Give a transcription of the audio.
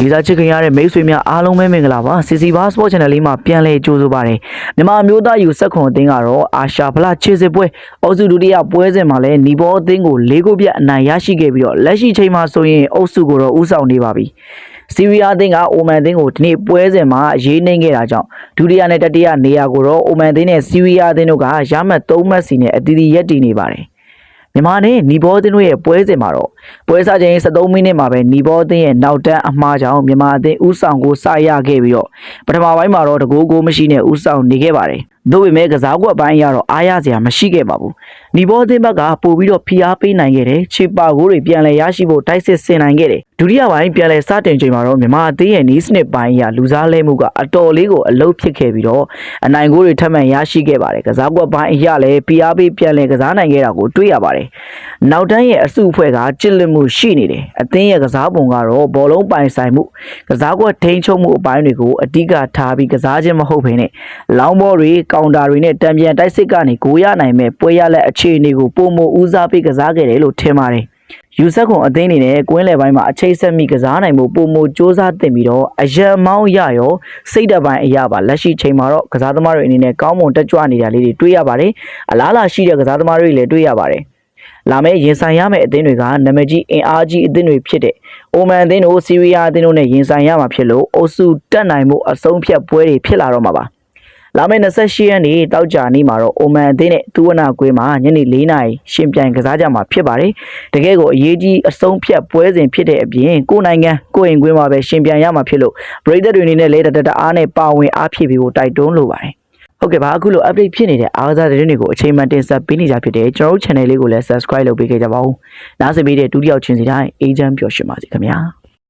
ဒီစားချစ်ခင်ရတဲ့မိတ်ဆွေများအားလုံးပဲမင်္ဂလာပါစီစီဘာ Sport Channel လေးမှာပြန်လည်ကြိုဆိုပါရစေမြန်မာအမျိုးသားယူဆက်ခွန်အသင်းကတော့အာရှဖလားခြေစစ်ပွဲအုပ်စုဒုတိယပွဲစဉ်မှာလည်းနီဘောအသင်းကို၄ဂိုးပြတ်အနိုင်ရရှိခဲ့ပြီးတော့လက်ရှိချိန်မှာဆိုရင်အုပ်စုကိုတော့ဥဆောင်နေပါပြီစီဗီယာအသင်းကအိုမန်အသင်းကိုဒီနေ့ပွဲစဉ်မှာအရေးနှိမ့်ခဲ့တာကြောင့်ဒုတိယနဲ့တတိယနေရာကိုတော့အိုမန်အသင်းနဲ့စီဗီယာအသင်းတို့ကရမှတ်၃မှတ်စီနဲ့အတီးတီးရက်တည်နေပါတယ် မြန်မာနဲ့နီဘောအသင်းတို့ရဲ့ပွဲစဉ်မှာတော့ပွဲစားချိန်73မိနစ်မှာပဲနီဘောအသင်းရဲ့နောက်တန်းအမှားကြောင့်မြန်မာအသင်းဥဆောင်ကိုစရခဲ့ပြီးတော့ပထမပိုင်းမှာတော့တကူကိုမရှိနဲ့ဥဆောင်နေခဲ့ပါတယ်။ သို့ပေမဲ့ကစားကွက်ပိုင်းအရတော့အားရစရာမရှိခဲ့ပါဘူး။နီဘောအသင်းဘက်ကပို့ပြီးတော့ဖိအားပေးနိုင်ခဲ့တယ်။ချေပါကိုတွေပြန်လည်ရရှိဖို့တိုက်စစ်ဆင်နိုင်ခဲ့တယ်။ဒုတိယပိုင်းပြန်လည်စတင်ချိန်မှာတော့မြန်မာအသင်းရဲ့နီးစနစ်ပိုင်းအရလူစားလဲမှုကအတော်လေးကိုအလုတ်ဖြစ်ခဲ့ပြီးတော့အနိုင်ကိုတွေထပ်မံရရှိခဲ့ပါတယ်။ကစားကွက်ပိုင်းအရလည်းဖိအားပေးပြန်လည်ကစားနိုင်ခဲ့တာကိုတွေ့ရပါတယ်။နောက်တန်းရဲ့အစုအဖွဲ့ကကြစ်လက်မှုရှိနေတယ်အသင်းရဲ့ကစားပုံကတော့ဘောလုံးပိုင်ဆိုင်မှုကစားကွက်ထိန်းချုပ်မှုအပိုင်းတွေကိုအဓိကထားပြီးကစားခြင်းမဟုတ်ဘဲနဲ့လောင်းဘောတွေကောင်တာတွေနဲ့တံပြန်တိုက်စစ်ကနေဂိုးရနိုင်မဲ့ပွဲရလက်အခြေအနေကိုပုံမဦးစားပေးကစားခဲ့တယ်လို့ထင်ပါတယ်ယူဆက်ခွန်အသင်းအနေနဲ့ကွင်းလယ်ပိုင်းမှာအချိတ်ဆက်မိကစားနိုင်မှုပုံမစ조사တင်ပြီးတော့အရန်မောင်းရရောစိတ်ဓာတ်ပိုင်းအရာပါလက်ရှိချိန်မှာတော့ကစားသမားတွေအနေနဲ့ကောင်းမွန်တက်ကြွနေတာလေးတွေတွေ့ရပါတယ်အလားလာရှိတဲ့ကစားသမားတွေလည်းတွေ့ရပါတယ်လာမယ့်ရင်ဆိုင်ရမယ့်အသင်းတွေကနာမည်ကြီးအင်အားကြီးအသင်းတွေဖြစ်တဲ့အိုမန်အသင်းတို့စီးရီးယားအသင်းတို့နဲ့ရင်ဆိုင်ရမှာဖြစ်လို့အုပ်စုတက်နိုင်မှုအဆုံးဖြတ်ပွဲတွေဖြစ်လာတော့မှာပါ လာမယ့်28ရက်နေ့တောက်ကြနေ့မှာတော့အိုမန်အသင်းနဲ့တူဝနာကွေးမှာညနေ4နာရီရှင်ပြိုင်ကစားကြမှာဖြစ်ပါတယ်တကယ်ကိုအရေးကြီးအဆုံးဖြတ်ပွဲစဉ်ဖြစ်တဲ့အပြင်ကိုယ်နိုင်ငံကိုယ်အိမ်ကွင်းမှာပဲရှင်ပြိုင်ရမှာဖြစ်လို့ပရိသတ်တွေအနေနဲ့လည်းတတတအားနဲ့ပါဝင်အားဖြည့်ပြီးဖို့တိုက်တွန်းလိုပါတယ်ဟုတ်ကဲ့ပါအခုလို update ဖြစ်နေတဲ့အားကစားသတင်းတွေကိုအချိန်မှန်တင်ဆက်ပေးနေကြဖြစ်တယ်ကျွန်တော်တို့ channel လေးကိုလည်း subscribe လုပ်ပေးခဲ့ကြပါဦးနားဆင်ပေးတဲ့ဒုတိယချင်းစီတိုင်းအေဂျင့်ပျော်ရွှင်ပါစေခင်ဗျာ